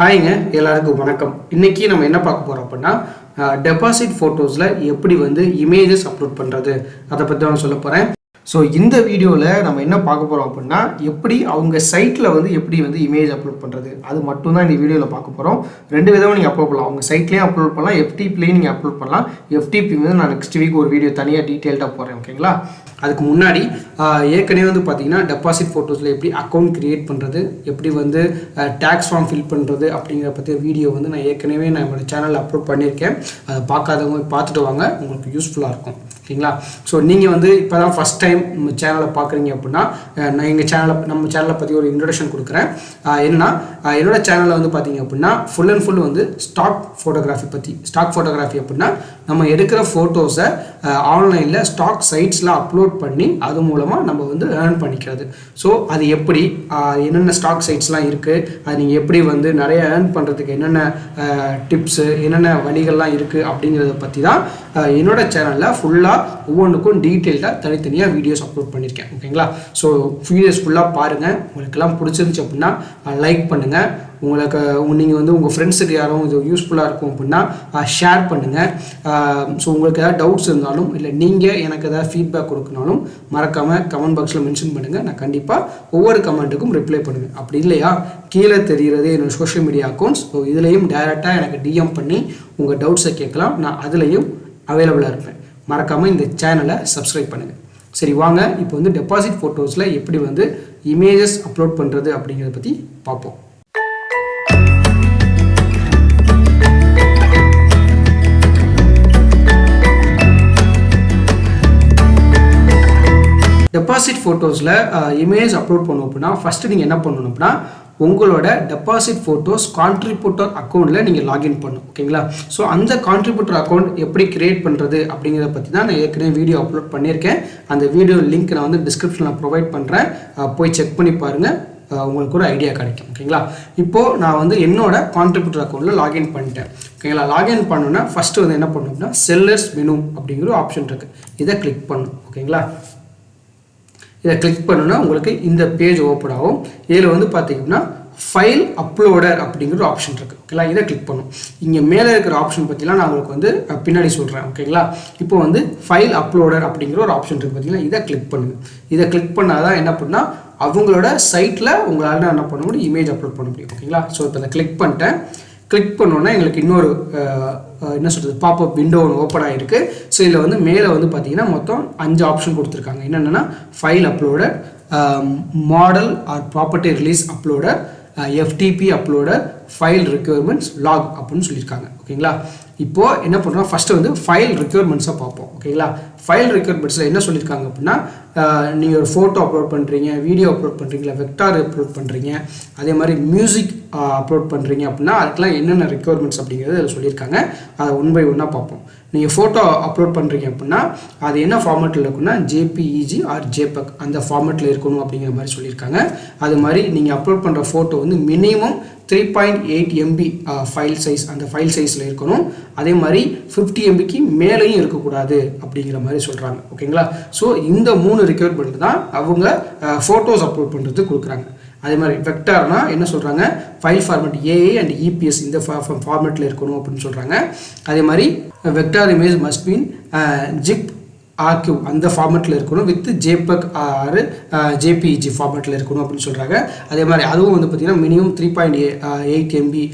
ஹாய்ங்க எல்லாருக்கும் வணக்கம். இன்றைக்கி நம்ம என்ன பார்க்க போகிறோம் அப்படின்னா டெபாசிட் ஃபோட்டோஸில் எப்படி வந்து இமேஜஸ் அப்லோட் பண்ணுறது அதை பற்றி நான் சொல்ல போகிறேன் ஸோ இந்த வீடியோவில் நம்ம என்ன பார்க்க போகிறோம் அப்படின்னா எப்படி அவங்க சைட்டில் வந்து எப்படி வந்து இமேஜ் அப்லோட் பண்ணுறது அது மட்டும் தான் இந்த வீடியோவில் பார்க்க போகிறோம் ரெண்டு விதமாக நீங்கள் அப்லோட் பண்ணலாம். அவங்க சைட்லேயும் அப்லோட் பண்ணலாம் எஃப்டிபிலையும் நீங்கள் அப்லோட் பண்ணலாம். எஃப்டிபி வந்து நான் நெக்ஸ்ட் வீக் ஒரு வீடியோ தனியாக டீட்டெயில்டாக போகிறேன் ஓகேங்களா அதுக்கு முன்னாடி ஏற்கனவே வந்து பார்த்திங்கன்னா டெபாசிட் ஃபோட்டோஸில் எப்படி அக்கௌண்ட் க்ரியேட் பண்ணுறது எப்படி வந்து டேக்ஸ் ஃபார்ம் ஃபில் பண்ணுறது அப்படிங்கிற பற்றிய வீடியோ வந்து நான் ஏற்கனவே நான் என்னோடய சேனலில் அப்லோட் பண்ணியிருக்கேன். அதை பார்க்காதவங்க பார்த்துட்டு வாங்க உங்களுக்கு யூஸ்ஃபுல்லாக இருக்கும். ஓகேங்களா? ஸோ நீங்கள் வந்து இப்போ தான் ஃபஸ்ட் டைம் நம்ம சேனலை பார்க்குறீங்க அப்படின்னா நான் எங்கள் சேனலை நம்ம சேனலை பற்றி ஒரு இன்ட்ரடக்ஷன் கொடுக்குறேன். அஹ், என்னன்னா சேனலில் வந்து பார்த்தீங்க அப்படின்னா ஃபுல் அண்ட் ஃபுல் வந்து ஸ்டாக் ஃபோட்டோகிராஃபி பற்றி ஸ்டாக் ஃபோட்டோகிராஃபி அப்படின்னா நம்ம எடுக்கிற ஃபோட்டோஸை ஆன்லைனில் ஸ்டாக் சைட்ஸில் அப்லோட் பண்ணி அது மூலமாக நம்ம வந்து ஏர்ன் பண்ணிக்கிறது. ஸோ அது எப்படி என்னென்ன ஸ்டாக் சைட்ஸ்லாம் இருக்குது அது நீங்கள் எப்படி வந்து நிறைய ஏர்ன் பண்ணுறதுக்கு என்னென்ன டிப்ஸு என்னென்ன வழிகள்லாம் இருக்குது அப்படிங்கிறத பற்றி தான் என்னோடய சேனலில் ஃபுல்லாக ஒவ்வொன்றுக்கும் டீட்டெயில்டாக தனித்தனியாக வீடியோஸ் அப்லோட் பண்ணியிருக்கேன் ஓகேங்களா ஸோ வீடியோஸ் ஃபுல்லாக பாருங்கள் உங்களுக்கெல்லாம் பிடிச்சிருந்துச்சு அப்படின்னா லைக் பண்ணுங்கள் உங்களுக்கு நீங்கள் வந்து உங்கள் ஃப்ரெண்ட்ஸுக்கு யாரும் இது யூஸ்ஃபுல்லாக இருக்கும் அப்படின்னா ஷேர் பண்ணுங்கள் ஸோ உங்களுக்கு ஏதாவது டவுட்ஸ் இருந்தாலும் இல்லை நீங்கள் எனக்கு ஏதாவது ஃபீட்பேக் கொடுக்கனாலும் மறக்காமல் கமெண்ட் பாக்ஸில் மென்ஷன் பண்ணுங்கள் நான் கண்டிப்பாக ஒவ்வொரு கமெண்ட்டுக்கும் ரிப்ளை பண்ணுவேன். அப்படி இல்லையா? கீழே தெரிகிறதே என்னோட சோஷியல் மீடியா அக்கௌண்ட்ஸ் ஸோ இதுலேயும் டைரெக்டாக எனக்கு டிஎம் பண்ணி உங்கள் டவுட்ஸை கேட்கலாம். நான் அதுலேயும் அவைலபிளாக இருப்பேன். மறக்காமல் இந்த சேனலை சப்ஸ்கிரைப் பண்ணுங்கள் சரி வாங்க. இப்போ வந்து டெபாசிட் ஃபோட்டோஸில் எப்படி வந்து இமேஜஸ் அப்லோட் பண்ணுறது அப்படிங்கிறத பற்றி பார்ப்போம். டெபாசிட் ஃபோட்டோஸில் இமேஜ் அப்லோட் பண்ணணும் அப்படின்னா ஃபஸ்ட்டு நீங்கள் என்ன பண்ணணும் அப்படின்னா உங்களோட டெபாசிட் ஃபோட்டோஸ் கான்ட்ரிபியூட்டர் அக்கௌண்ட்டில் நீங்கள் லாகின் பண்ணும் ஓகேங்களா ஸோ அந்த கான்ட்ரிபியூட்டர் அக்கௌண்ட் எப்படி கிரியேட் பண்ணுறது அப்படிங்கிறத பற்றி தான் நான் ஏற்கனவே வீடியோ அப்லோட் பண்ணியிருக்கேன். அந்த வீடியோ லிங்க் நான் வந்து டிஸ்கிரிப்ஷனில் ப்ரொவைட் பண்ணுறேன் போய் செக் பண்ணி பாருங்கள் உங்களுக்கு ஒரு ஐடியா கிடைக்கும் ஓகேங்களா இப்போது நான் வந்து என்னோட கான்ட்ரிபியூட்டர் அக்கௌண்ட்டில் லாகின் பண்ணிட்டேன் ஓகேங்களா லாகின் பண்ணுன்னா ஃபஸ்ட்டு வந்து என்ன பண்ணணும்னா செல்லர்ஸ் மெனு அப்படிங்கிற ஆப்ஷன் இருக்குது இதை கிளிக் பண்ணும் ஓகேங்களா இதை கிளிக் பண்ணுன்னா உங்களுக்கு இந்த பேஜ் ஓப்பன் ஆகும். இதில் வந்து பார்த்தீங்கன்னா ஃபைல் அப்லோடர் அப்படிங்கிற ஆப்ஷன் இருக்குது ஓகேங்களா இதை கிளிக் பண்ணும். இங்கே மேலே இருக்கிற ஆப்ஷன் பற்றிலாம் நான் உங்களுக்கு வந்து பின்னாடி சொல்கிறேன் ஓகேங்களா இப்போ வந்து ஃபைல் அப்லோடர் அப்படிங்கிற ஒரு ஆப்ஷன் இருக்குது பார்த்தீங்களா இதை கிளிக் பண்ணுங்கள் இதை கிளிக் பண்ணால் தான் என்ன பண்ணால் அவங்களோட சைட்டில் உங்களால் என்ன பண்ண முடியும்? இமேஜ் அப்லோட் பண்ண முடியும். ஓகேங்களா ஸோ இப்போ இதை கிளிக் பண்ணிட்டேன். கிளிக் பண்ணோன்னா எங்களுக்கு இன்னொரு என்ன சொல்கிறது பாப்அப் விண்டோ ஒன்று ஓப்பன் ஆகிருக்கு ஸோ இதில் வந்து மேலே வந்து பார்த்தீங்கன்னா மொத்தம் அஞ்சு ஆப்ஷன் கொடுத்துருக்காங்க. என்னென்னா file uploader model or property release uploader FTP அப்லோட file requirements log அப்படின்னு சொல்லியிருக்காங்க. ஓகேங்களா? இப்போது என்ன பண்ணுறோம் ஃபஸ்ட்டு வந்து ஃபைல் ரெக்யர்மெண்ட்ஸை பார்ப்போம். ஓகேங்களா? ஃபைல் ரெக்யர்மெண்ட்ஸில் என்ன சொல்லியிருக்காங்க அப்படின்னா நீங்கள் ஒரு ஃபோட்டோ அப்லோட் பண்ணுறீங்க வீடியோ அப்லோட் பண்ணுறீங்களா வெக்டார் அப்லோட் பண்ணுறீங்க அதே மாதிரி மியூசிக் அப்லோட் பண்ணுறீங்க அப்படின்னா அதுக்கெலாம் என்னென்ன ரெக்யர்மெண்ட்ஸ் அப்படிங்கிறது அதில் சொல்லியிருக்காங்க அதை ஒன் பை ஒன்னாக பார்ப்போம். நீங்கள் ஃபோட்டோ அப்லோட் பண்ணுறீங்க அப்படின்னா அது என்ன ஃபார்மேட்டில் இருக்குன்னா ஜேபிஇஜி ஆர் ஜேபக் அந்த ஃபார்மேட்டில் இருக்கணும் அப்படிங்கிற மாதிரி சொல்லியிருக்காங்க அது மாதிரி நீங்கள் அப்லோட் பண்ணுற ஃபோட்டோ வந்து minimum three point eight MB file size அந்த ஃபைல் சைஸில் இருக்கணும். அதே மாதிரி ஃபிஃப்டி எம்பிக்கு மேலேயும் இருக்கக்கூடாது அப்படிங்கிற மாதிரி சொல்கிறாங்க ஓகேங்களா? ஸோ இந்த மூணு ரெக்யர்மெண்ட் தான் அவங்க ஃபோட்டோஸ் அப்லோட் பண்ணுறதுக்கு கொடுக்குறாங்க. அதே மாதிரி வெக்டார்னா என்ன சொல்கிறாங்க file format AI and EPS இந்த ஃபார்மேட்டில் இருக்கணும் அப்படின்னு சொல்கிறாங்க அதே மாதிரி vector image must been zip argue அந்த ஃபார்மெட்டில் இருக்கணும் வித் ஜேபக் ஆர் ஜேபிஇஜி ஃபார்மெட்டில் இருக்கணும் அப்படின்னு சொல்கிறாங்க அதே மாதிரி அதுவும் வந்து பார்த்திங்கன்னா minimum three point eight MB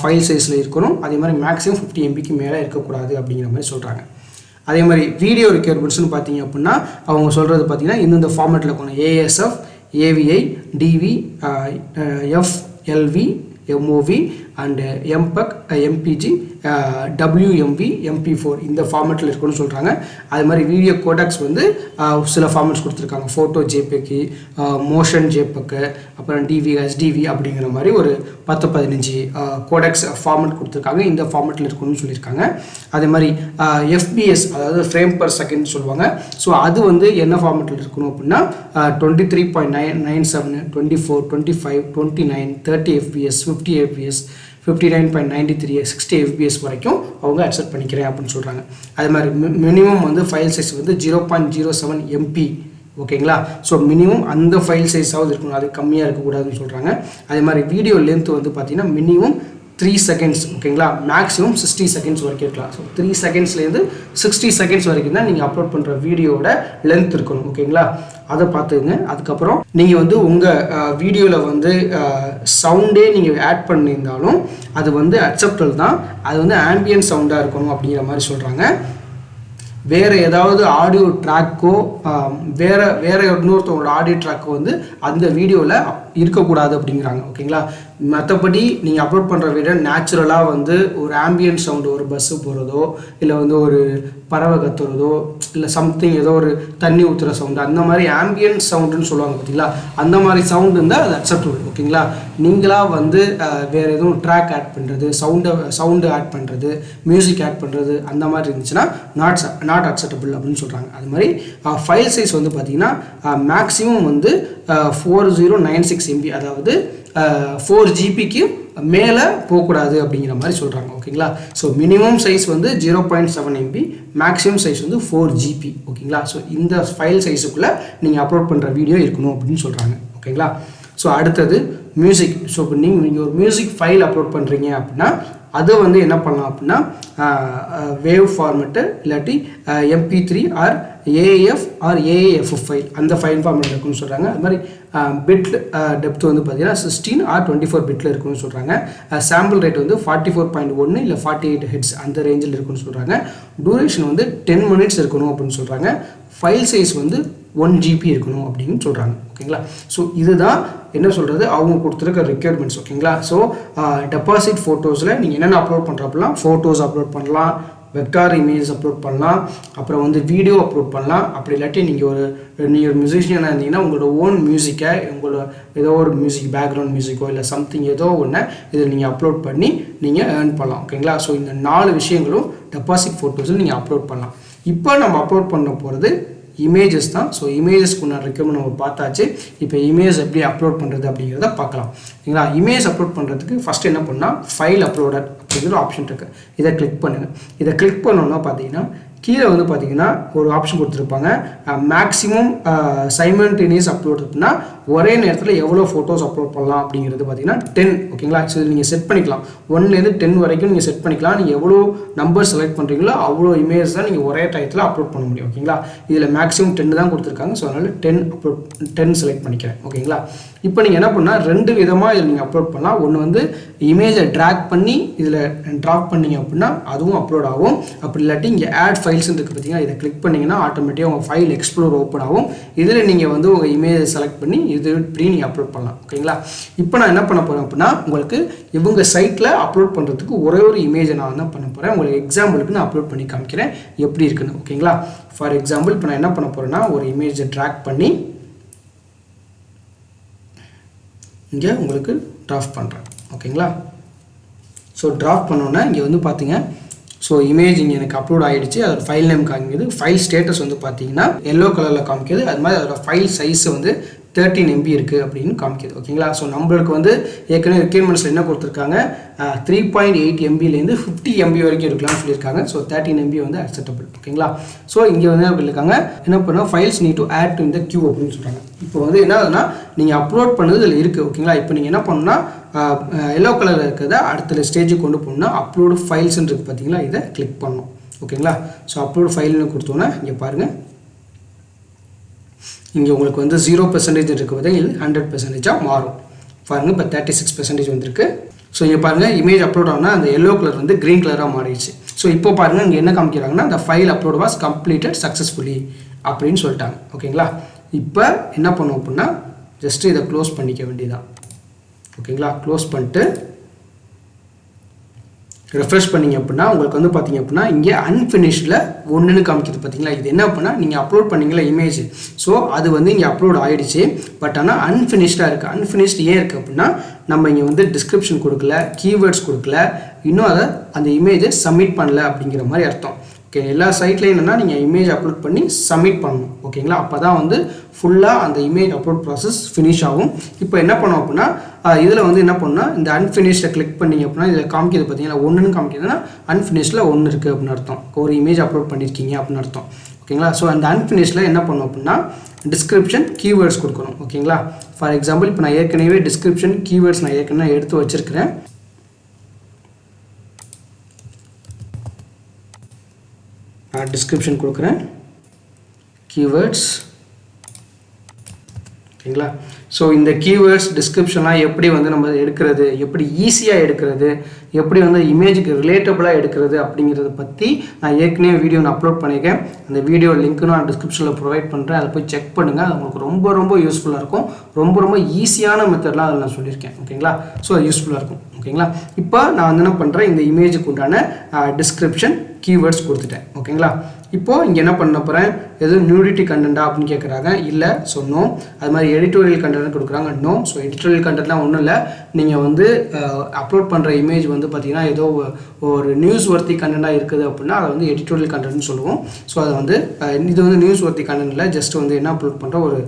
file சைஸில் இருக்கணும். அதே மாதிரி மேக்ஸிமம் ஃபிஃப்டி எம்பிக்கு மேலே இருக்கக்கூடாது அப்படிங்கிற மாதிரி சொல்கிறாங்க அதே மாதிரி வீடியோ ரெக்யர்மெண்ட்ஸ்னு பார்த்தீங்க அப்படின்னா அவங்க சொல்கிறது பார்த்தீங்கன்னா இந்தந்த ஃபார்மெட்டில் இருக்கணும். ASF AVI DV FLV MOV and MPEG MPG WMV MP four இந்த ஃபார்மேட்டில் இருக்குன்னு சொல்கிறாங்க அது மாதிரி வீடியோ கோடாக்ஸ் வந்து சில ஃபார்மேட்ஸ் கொடுத்துருக்காங்க. ஃபோட்டோ ஜேபேக்கு மோஷன் ஜேபக்கு அப்புறம் டிவி எஸ்டிவி அப்படிங்கிற மாதிரி ஒரு பத்து பதினஞ்சு கோடாக்ஸ் ஃபார்மேட் கொடுத்துருக்காங்க. இந்த ஃபார்மேட்டில் இருக்கணும்னு சொல்லியிருக்காங்க. அதே மாதிரி எஃபிஎஸ் அதாவது ஃப்ரேம் பர் செகண்ட் சொல்லுவாங்க. ஸோ அது வந்து என்ன ஃபார்மேட்டில் இருக்கணும் அப்படின்னா twenty three point nine nine seven twenty four twenty five twenty nine thirty FPS fifty FPS fifty nine point ninety three sixty FPS வரைக்கும் அவங்க அக்செப்ட் பண்ணிக்கிறேன் அப்படின்னு சொல்கிறாங்க அது மாதிரி மினிமம் வந்து ஃபைல் சைஸ் வந்து zero point zero seven MB ஓகேங்களா ஸோ மினிமம் அந்த ஃபைல் சைஸாவது இருக்கணும். அது கம்மியாக இருக்கக்கூடாதுன்னு சொல்கிறாங்க அதே மாதிரி வீடியோ லென்த் வந்து பார்த்தீங்கன்னா மினிமம் த்ரீ செகண்ட்ஸ் ஓகேங்களா மேக்ஸிமம் சிக்ஸ்டி செகண்ட்ஸ் வரைக்கும் இருக்கலாம். ஸோ த்ரீ செகண்ட்ஸ்லேருந்து சிக்ஸ்டி செகண்ட்ஸ் வரைக்கும் தான் நீங்கள் அப்லோட் பண்ணுற வீடியோவோட லென்த் இருக்கணும் ஓகேங்களா அதை பார்த்துக்குங்க. அதுக்கப்புறம் நீங்கள் வந்து உங்கள் வீடியோவில் வந்து சவுண்டே நீங்கள் ஆட் பண்ணியிருந்தாலும் அது வந்து அக்செப்டல் தான். அது வந்து ஆம்பியன் சவுண்டாக இருக்கணும் அப்படிங்கிற மாதிரி சொல்கிறாங்க வேறு ஏதாவது ஆடியோ ட்ராக்கோ வேறு வேறு இன்னொருத்தவங்களோட ஆடியோ ட்ராக்கோ வந்து அந்த வீடியோவில் இருக்கக்கூடாது அப்படிங்கிறாங்க ஓகேங்களா? மற்றபடி நீங்கள் அப்லோட் பண்ணுற வீடியோ நேச்சுரலாக வந்து ஒரு ஆம்பியன் சவுண்டு ஒரு பஸ்ஸு போகிறதோ இல்லை வந்து ஒரு பறவை கத்துறதோ இல்லை சம்திங் ஏதோ ஒரு தண்ணி ஊற்றுற சவுண்டு அந்த மாதிரி ஆம்பியன் சவுண்டுன்னு சொல்லுவாங்க பார்த்தீங்களா அந்த மாதிரி சவுண்டு இருந்தால் அது அக்செப்டபுள் ஓகேங்களா? நீங்களாக வந்து வேறு எதுவும் ட்ராக் ஆட் பண்ணுறது சவுண்டை சவுண்டு ஆட் பண்ணுறது மியூசிக் ஆட் பண்ணுறது அந்த மாதிரி இருந்துச்சுன்னா நாட் நாட் அக்செப்டபுள் அப்படின்னு சொல்கிறாங்க அது மாதிரி ஃபைல் சைஸ் வந்து பார்த்தீங்கன்னா மேக்ஸிமம் வந்து four zero nine six MB அதாவது ஃபோர் ஜிபிக்கு மேலே போகக்கூடாது அப்படிங்கிற மாதிரி சொல்கிறாங்க ஓகேங்களா? ஸோ மினிமம் சைஸ் வந்து zero point seven MB maximum size வந்து ஃபோர் ஜிபி ஓகேங்களா? ஸோ இந்த ஃபைல் சைஸுக்குள்ளே நீங்கள் அப்லோட் பண்ணுற வீடியோ இருக்கணும் அப்படின்னு சொல்கிறாங்க ஓகேங்களா? ஸோ அடுத்தது மியூசிக் ஸோ இப்போ நீங்கள் நீங்கள் ஒரு மியூசிக் ஃபைல் அப்லோட் பண்ணுறீங்க அப்படின்னா அதை வந்து என்ன பண்ணலாம் அப்படின்னா வேவ் ஃபார்மெட்டு இல்லாட்டி MP three or AIF or AAF file அந்த ஃபைல் ஃபார்மெட் இருக்குன்னு சொல்கிறாங்க அது மாதிரி பிட் டெப்த் வந்து பார்த்தீங்கன்னா சிக்ஸ்டீன் ஆர் டுவெண்ட்டி ஃபோர் பிட்டில் இருக்குன்னு சொல்கிறாங்க சாம்பிள் ரேட் வந்து ஃபார்ட்டி ஃபோர் பாயிண்ட் ஒன்று இல்லை ஃபார்ட்டி எயிட் ஹெட்ஸ் அந்த ரேஞ்சில் இருக்குன்னு சொல்கிறாங்க டூரேஷன் வந்து டென் மினிட்ஸ் இருக்கணும் அப்படின்னு சொல்கிறாங்க ஃபைல் சைஸ் வந்து ஒன் ஜிபி இருக்கணும் அப்படின்னு சொல்கிறாங்க ஓகேங்களா? ஸோ இதுதான் என்ன சொல்கிறது அவங்க கொடுத்துருக்க ரெக்யர்மெண்ட்ஸ் ஓகேங்களா? ஸோ டெபாசிட் ஃபோட்டோஸில் நீங்கள் என்னென்ன அப்லோட் பண்ணுறப்பெல்லாம் ஃபோட்டோஸ் அப்லோட் பண்ணலாம் வெக்டார் இமேஜ் அப்லோட் பண்ணலாம் அப்புறம் வந்து வீடியோ அப்லோட் பண்ணலாம். அப்படி இல்லாட்டி நீங்கள் ஒரு நீங்கள் ஒரு மியூசிஷியனாக இருந்தீங்கன்னா உங்களோட ஓன் மியூசிக்கை உங்களோட ஏதோ ஒரு மியூசிக் பேக்ரவுண்ட் மியூசிக்கோ இல்லை சம்திங் ஏதோ ஒன்று இதில் நீங்கள் அப்லோட் பண்ணி நீங்கள் ஏர்ன் பண்ணலாம். ஓகேங்களா? ஸோ இந்த நாலு விஷயங்களும் டெபாசிட் ஃபோட்டோஸில் நீங்கள் அப்லோட் பண்ணலாம். இப்போ நம்ம அப்லோட் பண்ண போகிறது இமேஜஸ் தான். ஸோ இமேஜஸ்க்கு உண்டான ரெக்கமெண்ட் நம்ம பார்த்தாச்சு. இப்போ இமேஜ் எப்படி அப்லோட் பண்ணுறது அப்படிங்கிறத பார்க்கலாம். சரிங்களா? இமேஜ் அப்லோட் பண்ணுறதுக்கு ஃபஸ்ட்டு என்ன பண்ணால் ஃபைல் அப்லோடட் அப்படிங்கிற ஆப்ஷன் இருக்குது இதை கிளிக் பண்ணுங்கள் இதை கிளிக் பண்ணோன்னா பார்த்தீங்கன்னா கீழே வந்து பார்த்தீங்கன்னா ஒரு ஆப்ஷன் கொடுத்துருப்பாங்க. மேக்ஸிமம் சைமல்டேனியஸ் அப்லோட் அப்படின்னா ஒரே நேரத்தில் எவ்வளோ ஃபோட்டோஸ் அப்லோட் பண்ணலாம் அப்படிங்கிறது பார்த்தீங்கன்னா டென் ஓகேங்களா ஸோ நீங்கள் செட் பண்ணிக்கலாம். ஒன்லேருந்து டென் வரைக்கும் நீங்கள் செட் பண்ணிக்கலாம். நீங்கள் எவ்வளோ நம்பர் செலக்ட் பண்ணுறீங்களோ அவ்வளோ இமேஜ் தான் நீங்கள் ஒரே டயத்தில் அப்லோட் பண்ண முடியும். ஓகேங்களா இதில் மேக்ஸிமம் டென் தான் கொடுத்துருக்காங்க. ஸோ அதனால் டென் அப்லோட் டென் செலக்ட் பண்ணிக்கிறேன். ஓகேங்களா இப்போ நீங்கள் என்ன பண்ணால் ரெண்டு விதமாக இதில் நீங்கள் அப்லோட் பண்ணலாம் ஒன்று வந்து இமேஜை ட்ராக் பண்ணி இதில் ட்ராப் பண்ணீங்க அப்படின்னா அதுவும் அப்லோட் ஆகும். அப்படி இல்லாட்டி இங்கே ஆட் ஃபைல்ஸ் இருக்குது பார்த்தீங்கன்னா இதை கிளிக் பண்ணிங்கன்னா ஆட்டோமேட்டிக்காக உங்கள் ஃபைல் எக்ஸ்ப்ளோர் ஓப்பன் ஆகும். இதில் நீங்கள் வந்து உங்கள் இமேஜை செலக்ட் பண்ணி இது இப்படி நீங்கள் அப்லோட் பண்ணலாம். ஓகேங்களா இப்போ நான் என்ன பண்ண போகிறேன் அப்படின்னா உங்களுக்கு இவங்க சைட்டில் அப்லோட் பண்ணுறதுக்கு ஒரே ஒரு இமேஜை நான் என்ன பண்ண போகிறேன் உங்களுக்கு எக்ஸாம்பிளுக்கு நான் அப்லோட் பண்ணி காமிக்கிறேன். எப்படி இருக்குன்னு. ஓகேங்களா ஃபார் எக்ஸாம்பிள் இப்போ நான் என்ன பண்ண போகிறேன்னா ஒரு இமேஜை ட்ராக் பண்ணி இங்கே உங்களுக்கு ட்ராஃப் பண்ணுறேன் ஓகேங்களா? ஸோ ட்ராஃப் பண்ணோன்னே இங்கே வந்து பார்த்தீங்க ஸோ இமேஜ் இங்கே எனக்கு அப்லோட் ஆகிடுச்சு அதோட ஃபைல் நேம் காமிக்குது. ஃபைல் ஸ்டேட்டஸ் வந்து பார்த்தீங்கன்னா எல்லோ கலரில் காமிக்குது. அது மாதிரி அதோட ஃபைல் சைஸை வந்து தேர்ட்டின் எம்பி இருக்குது அப்படின்னு காமிக்குது ஓகேங்களா? ஸோ நம்மளுக்கு வந்து ஏற்கனவே ரெக்யர்மெண்ட்ஸில் என்ன கொடுத்துருக்காங்க? த்ரீ பாயிண்ட் எயிட் எம்பிலேருந்து ஃபிஃப்டி எம்பி வரைக்கும் இருக்கலாம்னு சொல்லியிருக்காங்க. ஸோ தேர்ட்டின் எம்பி வந்து அக்செப்டபிள் ஓகேங்களா? ஸோ இங்கே வந்து அப்படி இருக்காங்க என்ன பண்ணால் files need to add to இந்த கியூ அப்படின்னு சொல்கிறாங்க இப்போ வந்து என்ன ஆகுதுன்னா நீங்கள் அப்லோட் பண்ணது இதில் இருக்குது ஓகேங்களா? இப்போ நீங்கள் என்ன பண்ணணும்னா எல்லோ கலரில் இருக்கிறத அடுத்த ஸ்டேஜுக்கு கொண்டு போகணும்னா அப்லோடு ஃபைல்ஸ்ன்னு இருக்குது பார்த்தீங்களா இதை கிளிக் பண்ணணும் ஓகேங்களா? ஸோ அப்லோட் ஃபைல்னு கொடுத்தோன்னா இங்கே பாருங்கள் இங்கே உங்களுக்கு வந்து ஜீரோ பெர்சன்டேஜ் இருக்கிறது இது ஹண்ட்ரட் பெர்சன்டேஜாக மாறும். பாருங்கள் இப்போ தேர்ட்டி சிக்ஸ் பெர்சன்டேஜ் வந்திருக்கு. ஸோ இங்கே பாருங்கள் இமேஜ் அப்லோட் ஆனால் அந்த எல்லோ கலர் வந்து க்ரீன் கலராக மாறிடுச்சு. ஸோ இப்போ பாருங்கள் இங்கே என்ன காமிக்கிறாங்கன்னா அந்த file upload was completed successfully அப்படின்னு சொல்லிட்டாங்க. ஓகேங்களா இப்போ என்ன பண்ணுவோம் அப்படின்னா ஜஸ்ட்டு இதை க்ளோஸ் பண்ணிக்க வேண்டியதான் ஓகேங்களா க்ளோஸ் பண்ணிட்டு ரெஃப்ரெஷ் பண்ணிங்க அப்படின்னா உங்களுக்கு வந்து பார்த்தீங்க அப்படின்னா இங்கே அன்ஃபினிஷ்டில் ஒன்றுன்னு காமிக்குது பார்த்தீங்களா இது என்ன அப்படின்னா நீங்கள் அப்லோட் பண்ணிங்களா இமேஜ் ஸோ அது வந்து இங்கே அப்லோட் ஆகிடுச்சு பட் ஆனால் அன்ஃபினிஷ்டாக இருக்குது அன்ஃபினிஷ்டு ஏன் இருக்குது அப்படின்னா நம்ம இங்கே வந்து டிஸ்கிரிப்ஷன் கொடுக்கல கீவேர்ட்ஸ் கொடுக்கல இன்னும் அதை அந்த இமேஜை சப்மிட் பண்ணல அப்படிங்கிற மாதிரி அர்த்தம். ஓகே எல்லா சைட்லையும் என்னென்னா நீங்கள் இமேஜ் அப்லோட் பண்ணி சப்மிட் பண்ணணும். ஓகேங்களா? அப்போ தான் வந்து ஃபுல்லாக அந்த இமேஜ் அப்லோட் ப்ராசஸ் ஃபினிஷ் ஆகும். இப்போ என்ன பண்ணோம் அப்படின்னா இதில் வந்து என்ன பண்ணால் இந்த அன்ஃபினிஷ்டை கிளிக் பண்ணீங்க அப்படின்னா இதில் காமிக்கிறது பார்த்தீங்கன்னா ஒன்றுன்னு காமிக்கிறதுனா அன்ஃபினிஷில் ஒன்று இருக்குது அப்படின்னு அர்த்தம். ஒரு இமேஜ் அப்லோட் பண்ணியிருக்கீங்க அப்படின்னு அர்த்தம். ஓகேங்களா? ஸோ அந்த அன்ஃபினிஷில் என்ன பண்ணோம் அப்படின்னா டிஸ்கிரிப்ஷன் கீவேர்ட்ஸ் கொடுக்கணும். ஓகேங்களா? ஃபார் எக்ஸாம்பிள் இப்போ நான் ஏற்கனவே டிஸ்கிரிப்ஷன் கீவேர்ட்ஸ் நான் ஏற்கனவே எடுத்து வச்சுருக்கிறேன். நான் டிஸ்கிரிப்ஷன் கொடுக்குறேன். கீவேர்ட்ஸ் ஓகேங்களா? ஸோ இந்த கீவேர்ட்ஸ் டிஸ்கிரிப்ஷன்லாம் எப்படி வந்து நம்ம எடுக்கிறது எப்படி ஈஸியாக எடுக்கிறது எப்படி வந்து இமேஜுக்கு ரிலேட்டபுளாக எடுக்கிறது அப்படிங்கிறத பற்றி நான் ஏற்கனவே வீடியோ நான் அப்லோட் பண்ணியிருக்கேன். அந்த வீடியோ லிங்க்கு நான் டிஸ்கிரிப்ஷனில் ப்ரொவைட் பண்ணுறேன் அதை போய் செக் பண்ணுங்கள் அது உங்களுக்கு ரொம்ப ரொம்ப யூஸ்ஃபுல்லாக இருக்கும். ரொம்ப ரொம்ப ஈஸியான மெத்தட்லாம் அதில் நான் சொல்லியிருக்கேன். ஓகேங்களா? ஸோ அது யூஸ்ஃபுல்லாக இருக்கும். ஓகேங்களா? இப்போ நான் வந்து என்ன பண்ணுறேன் இந்த இமேஜுக்கு உண்டான டிஸ்கிரிப்ஷன் கீவேர்ட்ஸ் கொடுத்துட்டேன். ஓகேங்களா? இப்போது இங்கே என்ன பண்ண போகிறேன் எதுவும் நியூடிட்டி கண்டென்ட்டா அப்படின்னு கேட்குறாங்க இல்லை ஸோ நோ அது மாதிரி எடிட்டோரியல் கண்டென்ட் கொடுக்குறாங்க. நோ ஸோ எடிட்டோரியல் கண்டென்ட்லாம் ஒன்றும் இல்லை. நீங்கள் வந்து அப்லோட் பண்ணுற இமேஜ் வந்து பார்த்தீங்கன்னா ஏதோ ஒரு நியூஸ் ஒர்த்தி கண்டென்ட்டாக இருக்குது அப்படின்னா அதை வந்து எடிட்டோரியல் கண்டென்ட்னு சொல்லுவோம். ஸோ அதை வந்து இது வந்து நியூஸ் ஒர்த்தி கண்டென்ட் இல்லை. ஜஸ்ட் வந்து என்ன அப்லோட் பண்ணுற ஒரு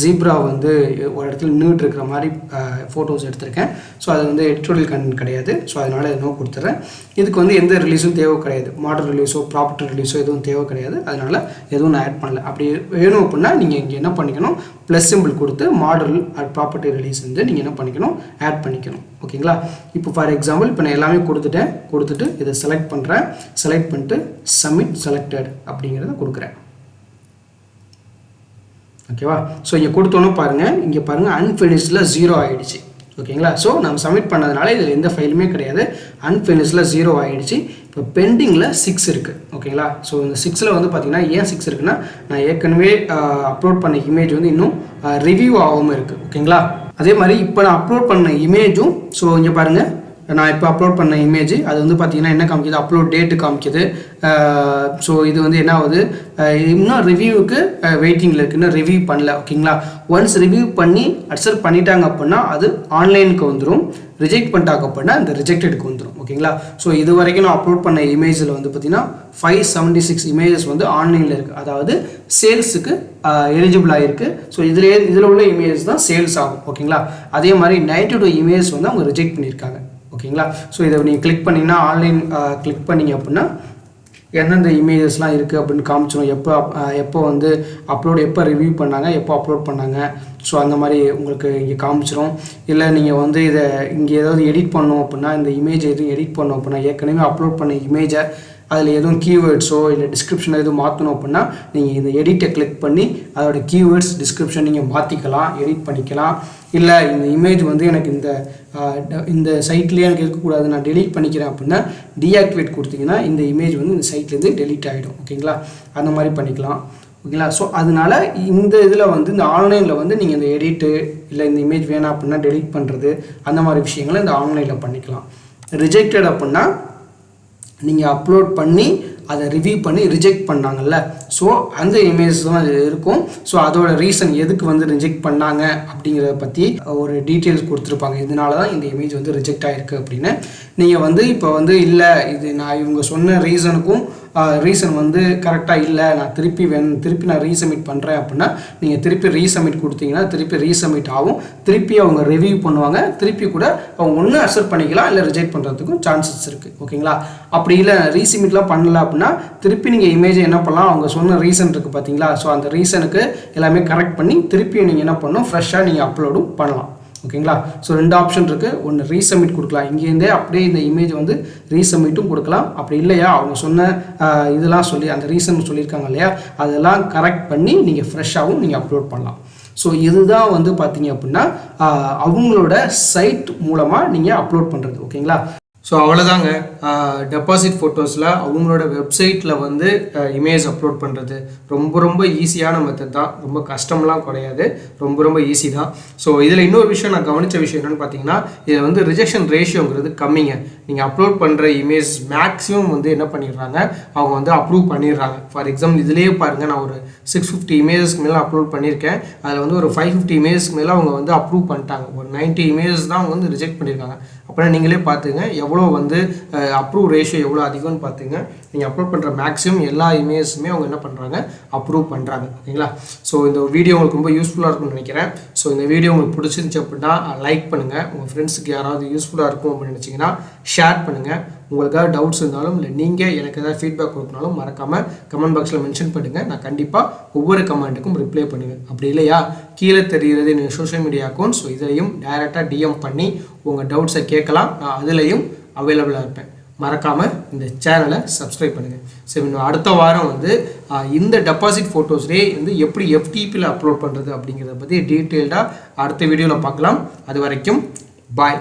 ஜீப்ரா வந்து ஒரு இடத்துல நின்றுட்டு இருக்கிற மாதிரி ஃபோட்டோஸ் எடுத்திருக்கேன். ஸோ அது வந்து எடிட்டோரியல் கண்டென்ட் கிடையாது. ஸோ அதனால் நோ கொடுத்துட்றேன் இதுக்கு வந்து எந்த ரிலீஸும் தேவை கிடையாது. மாடல் ரிலீஸோ ப்ராப்பர்ட்டி ரிலீஸோ எதுவும் தேவை கிடையாது. அதனால் எதுவும் நான் ஆட் பண்ணல. அப்படி வேணும் அப்படின்னா நீங்கள் இங்கே என்ன பண்ணிக்கணும்? ப்ளஸ் சிம்பிள் கொடுத்து மாடல் அட் ப்ராப்பர்ட்டி ரிலீஸ் வந்து நீங்கள் என்ன பண்ணிக்கணும்? ஆட் பண்ணிக்கணும். ஓகேங்களா? இப்போ ஃபார் எக்ஸாம்பிள் இப்போ நான் எல்லாமே கொடுத்துட்டேன். கொடுத்துட்டு இதை செலக்ட் பண்ணுறேன் செலக்ட் பண்ணிட்டு சப்மிட் செலக்டட் அப்படிங்கிறத கொடுக்குறேன். ஓகேவா? ஸோ இங்கே கொடுத்தோன்னே பாருங்கள் இங்கே பாருங்கள் அன்ஃபினிஷ்டில் ஜீரோ ஆகிடுச்சு ஓகேங்களா? ஸோ நம்ம சப்மிட் பண்ணதுனால இதில் எந்த ஃபைலுமே கிடையாது. அன்ஃபினிஷில் ஜீரோ ஆகிடுச்சு இப்போ பெண்டிங்கில் சிக்ஸ் இருக்குது ஓகேங்களா ஸோ இந்த சிக்ஸில் வந்து பார்த்திங்கன்னா ஏன் சிக்ஸ் இருக்குன்னா நான் ஏற்கனவே அப்லோட் பண்ண இமேஜ் வந்து இன்னும் ரிவ்யூ ஆகாமல் இருக்குது ஓகேங்களா அதே மாதிரி இப்போ நான் அப்லோட் பண்ண இமேஜும் ஸோ இங்கே பாருங்கள் நான் இப்போ அப்லோட் பண்ண இமேஜ் அது வந்து பார்த்தீங்கன்னா என்ன காமிக்குது? அப்லோட் டேட்டு காமிக்குது. ஸோ இது வந்து என்ன ஆகுது? இன்னும் ரிவ்யூவுக்கு வெயிட்டிங்கில் இருக்குது இன்னும் ரிவ்யூ பண்ணல ஓகேங்களா? ஒன்ஸ் ரிவ்யூ பண்ணி அக்செப்ட் பண்ணிட்டாங்க அப்படின்னா அது ஆன்லைனுக்கு வந்துடும் ரிஜெக்ட் பண்ணிட்டாங்க அப்படின்னா இந்த ரிஜெக்டடுக்கு வந்துடும் ஓகேங்களா? ஸோ இது வரைக்கும் நான் அப்லோட் பண்ண இமேஜில் வந்து பார்த்தீங்கன்னா ஃபைவ் செவன்ட்டி சிக்ஸ் இமேஜஸ் வந்து ஆன்லைனில் இருக்குது அதாவது சேல்ஸுக்கு எலிஜிபிள் ஆகிருக்கு ஸோ இதில் இதில் உள்ள இமேஜஸ் தான் சேல்ஸ் ஆகும் ஓகேங்களா? அதே மாதிரி நைன்டி டூ இமேஜஸ் வந்து அவங்க ரிஜெக்ட் பண்ணியிருக்காங்க. ஓகேங்களா? ஸோ இதை நீங்கள் கிளிக் பண்ணிங்கன்னா ஆன்லைன் கிளிக் பண்ணீங்க அப்படின்னா எந்தெந்த இமேஜஸ்லாம் இருக்குது அப்படின்னு காமிச்சிடும் எப்போ எப்போ வந்து அப்லோட் எப்போ ரிவ்யூ பண்ணாங்க எப்போ அப்லோட் பண்ணாங்க. ஸோ அந்த மாதிரி உங்களுக்கு இங்கே காமிச்சிரும். இல்லை நீங்கள் வந்து இதை இங்கே ஏதாவது எடிட் பண்ணோம் அப்படின்னா இந்த இமேஜ் எதுவும் எடிட் பண்ணோம் அப்படின்னா ஏற்கனவே அப்லோட் பண்ண இமேஜை அதில் எதுவும் கீவேர்ட்ஸோ இல்லை டிஸ்கிரிப்ஷனோ எதுவும் மாற்றணும் அப்படின்னா நீங்கள் இந்த எடிட்டை கிளிக் பண்ணி அதோட கீவேர்ட்ஸ் டிஸ்கிரிப்ஷன் நீங்கள் மாற்றிக்கலாம் எடிட் பண்ணிக்கலாம். இல்லை இந்த இமேஜ் வந்து எனக்கு இந்த இந்த சைட்லேயே எனக்கு இருக்கக்கூடாது நான் டெலீட் பண்ணிக்கிறேன் அப்படின்னா டீஆக்டிவேட் கொடுத்தீங்கன்னா இந்த இமேஜ் வந்து இந்த சைட்லேருந்து டெலீட் ஆகிடும் ஓகேங்களா? அந்த மாதிரி பண்ணிக்கலாம். ஓகேங்களா? ஸோ அதனால இந்த இதில் வந்து இந்த ஆன்லைனில் வந்து நீங்கள் இந்த எடிட்டு இல்லை இந்த இமேஜ் வேணாம் அப்படின்னா டெலீட் பண்ணுறது அந்த மாதிரி விஷயங்களை இந்த ஆன்லைனில் பண்ணிக்கலாம். ரிஜெக்டட் அப்படின்னா நீங்கள் அப்லோட் பண்ணி அதை ரிவ்யூ பண்ணி ரிஜெக்ட் பண்ணாங்கல்ல. ஸோ அந்த இமேஜ் தான் இருக்கும். ஸோ அதோட ரீசன் எதுக்கு வந்து ரிஜெக்ட் பண்ணாங்க அப்படிங்கிறத பற்றி ஒரு டீட்டெயில்ஸ் கொடுத்துருப்பாங்க. இதனால தான் இந்த இமேஜ் வந்து ரிஜெக்ட் ஆகிருக்கு அப்படின்னு. நீங்கள் வந்து இப்போ வந்து இல்லை இது நான் இவங்க சொன்ன ரீசனுக்கும் ரீசன் வந்து கரெக்டாக இல்லை. நான் திருப்பி வேணும் திருப்பி நான் ரீசப்மிட் பண்ணுறேன் அப்படின்னா நீங்கள் திருப்பி ரீசப்மிட் கொடுத்தீங்கன்னா திருப்பி ரீசப்மிட் ஆகும். திருப்பி அவங்க ரிவ்யூ பண்ணுவாங்க. திருப்பி கூட அவங்க ஒன்று அக்செப்ட் பண்ணிக்கலாம் இல்லை ரிஜெக்ட் பண்ணுறதுக்கும் சான்சஸ் இருக்குது ஓகேங்களா? அப்படி இல்லை ரீசப்மிட்லாம் பண்ணல அப்படின்னா திருப்பி நீங்கள் இமேஜை என்ன பண்ணலாம்? அவங்க சொன்ன ரீசன் இருக்குது பார்த்தீங்களா ஸோ அந்த ரீசனுக்கு எல்லாமே கரெக்ட் பண்ணி திருப்பி நீங்கள் என்ன பண்ணணும்? ஃப்ரெஷ்ஷாக நீங்கள் அப்லோடும் பண்ணலாம். ஓகேங்களா? ஸோ ரெண்டு ஆப்ஷன் இருக்குது ஒன்று ரீசப்மிட் கொடுக்கலாம். இங்கேருந்தே அப்படியே இந்த இமேஜ் வந்து ரீசப்மிட்டும் கொடுக்கலாம். அப்படி இல்லையா? அவங்க சொன்ன இதெல்லாம் சொல்லி அந்த ரீசன் சொல்லியிருக்காங்க இல்லையா? அதெல்லாம் கரெக்ட் பண்ணி நீங்கள் ஃப்ரெஷ்ஷாகவும் நீங்கள் அப்லோட் பண்ணலாம். ஸோ இதுதான் வந்து பார்த்தீங்க அப்படின்னா அவங்களோட சைட் மூலமாக நீங்கள் அப்லோட் பண்ணுறது ஓகேங்களா? ஸோ அவ்வளோதாங்க டெபாசிட் ஃபோட்டோஸில் அவங்களோட வெப்சைட்டில் வந்து இமேஜ் அப்லோட் பண்ணுறது ரொம்ப ரொம்ப ஈஸியான மெத்தட் தான். ரொம்ப கஷ்டம்லாம் கிடையாது. ரொம்ப ரொம்ப ஈஸி தான். ஸோ இதில் இன்னொரு விஷயம் நான் கவனித்த விஷயம் என்னென்னு பார்த்தீங்கன்னா இதில் வந்து ரிஜெக்ஷன் ரேஷியோங்கிறது கம்மிங்க. நீங்கள் அப்லோட் பண்ணுற இமேஜ் மேக்ஸிமம் வந்து என்ன பண்ணிடுறாங்க? அவங்க வந்து அப்ரூவ் பண்ணிடுறாங்க. ஃபார் எக்ஸாம்பிள் இதுலேயே பாருங்கள் நான் ஒரு சிக்ஸ் ஃபிஃப்டி இமேஜஸ்க்கு மேலே அப்லோட் பண்ணியிருக்கேன். அதில் வந்து ஒரு ஃபைவ் ஃபிஃப்டி இமேஜஸ்க்கு மேலே அவங்க வந்து அப்ரூவ் பண்ணிட்டாங்க. ஒரு 90 இமேஜஸ் தான் அவங்க வந்து ரிஜெக்ட் பண்ணியிருக்காங்க. அப்படின்னா நீங்களே பார்த்துங்க எவ்வளோ வந்து அப்ரூவ் ரேஷியோ எவ்வளோ அதிகம்னு பார்த்துங்க. நீங்கள் அப்லோட் பண்ணுற மேக்ஸிமம் எல்லா இமேஜஸுமே அவங்க என்ன பண்ணுறாங்க அப்ரூவ் பண்ணுறாங்க ஓகேங்களா? ஸோ இந்த வீடியோ உங்களுக்கு ரொம்ப யூஸ்ஃபுல்லாக இருக்கும்னு நினைக்கிறேன். ஸோ இந்த வீடியோ உங்களுக்கு பிடிச்சிருந்துச்சு அப்படின்னா லைக் பண்ணுங்கள் உங்கள் ஃப்ரெண்ட்ஸுக்கு யாராவது யூஸ்ஃபுல்லாக இருக்கும் அப்படின்னு நினச்சிங்கன்னா ஷேர் பண்ணுங்கள் உங்களுக்காக டவுட்ஸ் இருந்தாலும் இல்லை நீங்கள் எனக்கு ஏதாவது ஃபீட்பேக் கொடுக்கணாலும் மறக்காமல் கமெண்ட் பாக்ஸில் மென்ஷன் பண்ணுங்கள் நான் கண்டிப்பாக ஒவ்வொரு கமெண்ட்டுக்கும் ரிப்ளை பண்ணுவேன். அப்படி இல்லையா? கீழே தெரிகிறது நீங்கள் சோஷியல் மீடியா அக்கௌண்ட் ஸோ இதிலையும் டைரெக்டாக டிஎம் பண்ணி உங்கள் டவுட்ஸை கேட்கலாம். நான் அதுலேயும் அவைலபிளாக இருப்பேன். மறக்காமல் இந்த சேனலை சப்ஸ்கிரைப் பண்ணுங்கள் சரி இன்னும் அடுத்த வாரம் வந்து இந்த டெபாசிட் ஃபோட்டோஸ்லேயே வந்து எப்படி எஃப்டிபியில் அப்லோட் பண்ணுறது அப்படிங்கிறத பற்றி டீட்டெயில்டாக அடுத்த வீடியோவில் பார்க்கலாம். அது வரைக்கும் பாய்